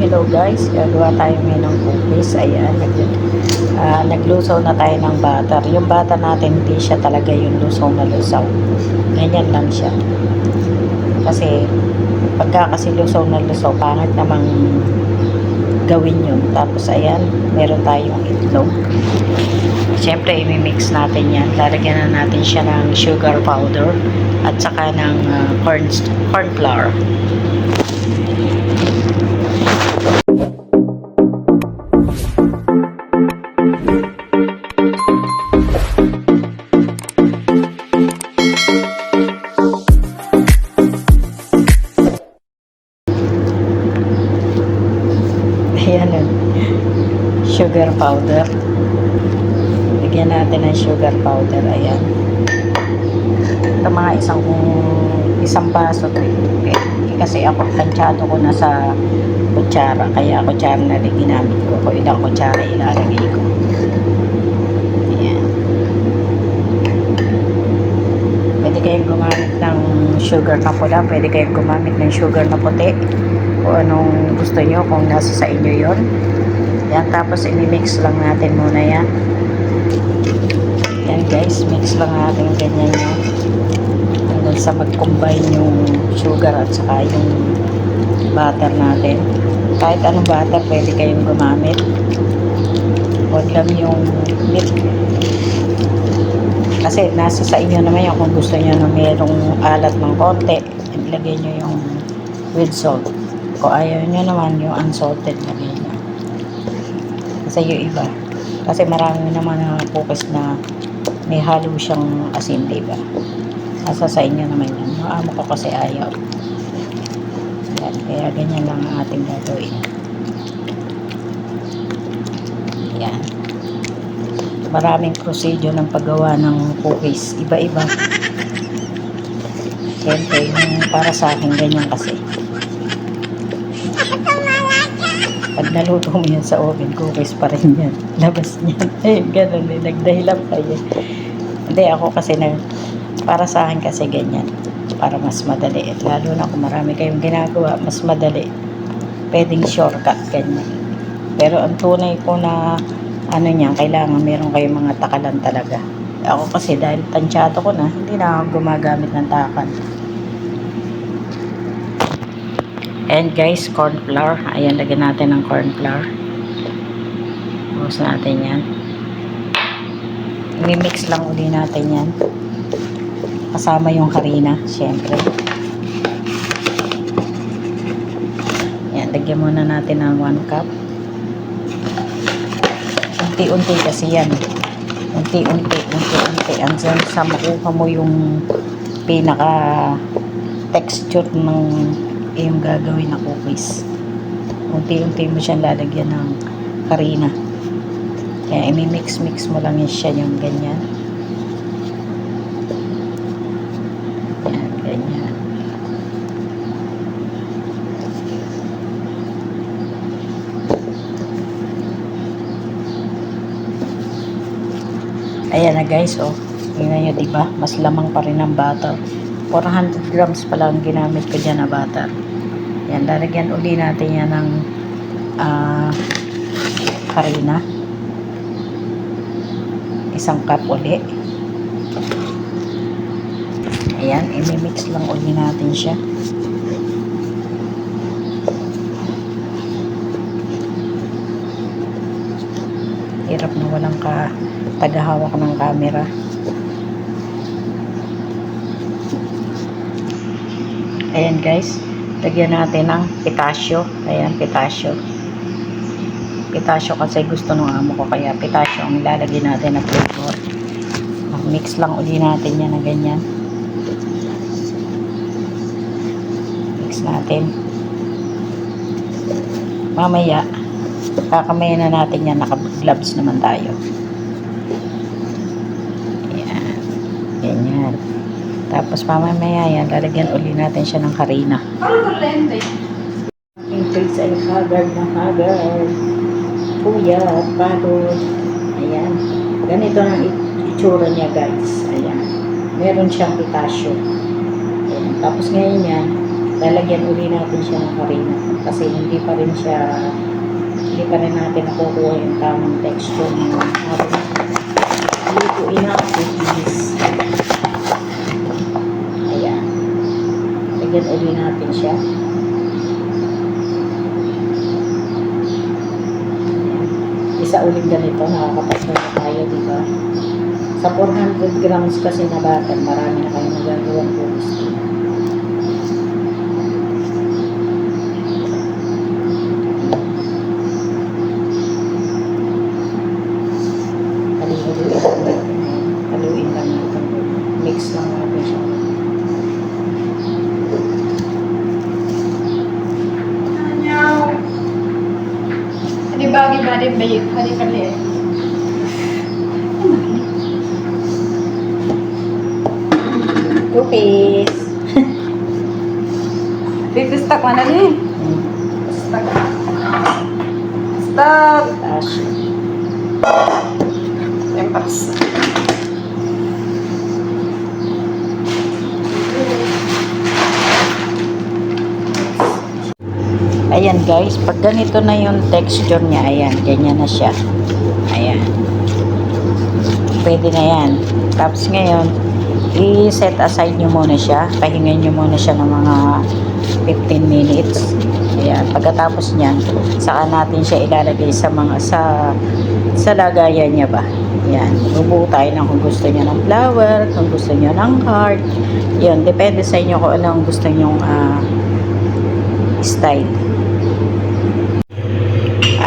hello guys. Gagawa tayo ngayon ng cookies. Ayan, nag, ah, naglusaw na tayo ng butter. Yung butter natin, hindi siya talaga yung lusaw na lusaw. Ganyan lang siya. Kasi, pagka kasi lusaw na lusaw, pangit namang gawin yun. Tapos, ayan, meron tayong itlog. Siyempre, imimix natin yan. Lalagyan na natin siya ng sugar powder at saka ng ah, corn, corn flour. Sugar powder. Lagyan natin ng sugar powder. Ayan. Ito mga isang isang baso to. Okay. Kasi ako tansyado ko na sa kutsara. Kaya kutsara na rin ginamit ko. Kung ilang kutsara ilalagay ko. Pwede kayong gumamit ng sugar na pula. Pwede kayong gumamit ng sugar na puti kung anong gusto nyo, kung nasa sa inyo yon yan, tapos i-mix lang natin muna yan. Yan guys, mix lang natin ganyan yan hanggang sa mag-combine yung sugar at saka yung butter natin. Kahit anong butter pwede kayong gumamit. Huwag lang yung milk kasi nasa sa inyo naman yung kung gusto nyo na mayroong alat ng konti ilagay nyo yung with salt. Kung ayaw nyo naman yung unsalted lagay kasi yung iba. Kasi marami naman na cookies na may halo siyang asin diba nasa sa inyo naman yan yung amo ko kasi ayaw. Yan, kaya ganyan lang ang ating gagawin. Yan. Maraming procedure ng paggawa ng cookies. Iba-iba. Siyempre yung para sa akin ganyan kasi pag naluto mo yan sa oven, cookies pa rin yan. Labas niyan. Eh, ganun eh. Nagdahilan pa yan. Hindi, ako kasi nag, para sa akin kasi ganyan. Para mas madali. At lalo na kung marami kayong ginagawa, mas madali. Pwedeng shortcut, ganyan. Pero ang tunay ko na ano niyan, kailangan meron kayong mga takalan talaga. Ako kasi dahil tansyado ko na, hindi na ako gumagamit ng takal. And guys, corn flour. Ayan, lagyan natin ng corn flour. Buhos natin yan. I-mix lang uli natin yan. Kasama yung harina, syempre. Yan, lagyan muna natin ng 1 cup. Unti-unti kasi yan. Unti-unti, unti-unti. Andiyan sa makuha mo yung pinaka texture ng yung gagawin na cookies. Unti-unti mo siyang lalagyan ng harina. Kaya imi-mix-mix mo lang yun siya yung ganyan. Yan, ganyan. Ayan na guys, oh. Tingnan nyo, diba? Mas lamang pa rin ang butter. 400 grams pa lang ginamit ko dyan na butter. Yan, lalagyan uli natin yan ng ah, harina. Isang cup uli. Ayan, imimix lang uli natin siya. Hirap na walang ka tagahawak ng camera. Ayan guys, lagyan natin ng pitasyo. Ayan, pitasyo. Pitasyo kasi gusto ng amo ko, kaya pitasyo ang ilalagay natin na flavor. Mix lang uli natin yan na ganyan. Mix natin. Mamaya, kakamayan na natin yan, naka-gloves naman tayo. Ayan. Ganyan. Tapos mamaya yan, lalagyan uli natin siya ng. Yung face ay hagard na hagard. Kuya, pagod. Ayan. Ganito ang it- itsura niya guys. Ayan. Meron siyang pitasyo. Ayan. Tapos ngayon yan, lalagyan uli natin siya ng harina kasi hindi pa rin siya hindi pa rin natin nakukuha yung tamang texture ng ating lutuin na cookies. Ayan. Lagyan uli natin siya. Isa ulit ganito, nakakapasok na tayo, di ba? Sa 400 grams kasi na batter, marami na kayo nagagawang cookies dito. आगे बारे kali kali ya lupis Fifty stock mana nih? Stock. Stock. Ayan guys, pag ganito na yung texture niya, ayan, ganyan na siya. Ayan. Pwede na yan. Tapos ngayon, i-set aside nyo muna siya. Pahingan nyo muna siya ng mga 15 minutes. Ayan. Pagkatapos niyan, saka natin siya ilalagay sa mga, sa, sa lagayan niya ba. Ayan. Bubuo tayo ng kung gusto niya ng flower, kung gusto niya ng heart. Yun, depende sa inyo kung anong gusto nyong ah, style.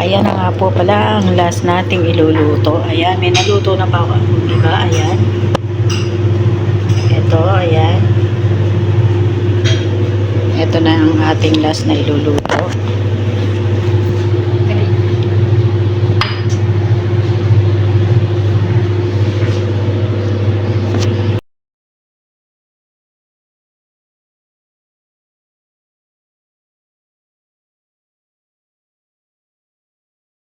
Ayan na nga po pala ang last nating iluluto. Ayan, may naluto na pa ako. Diba? Ayan. Ito, ayan. Ito na ang ating last na iluluto.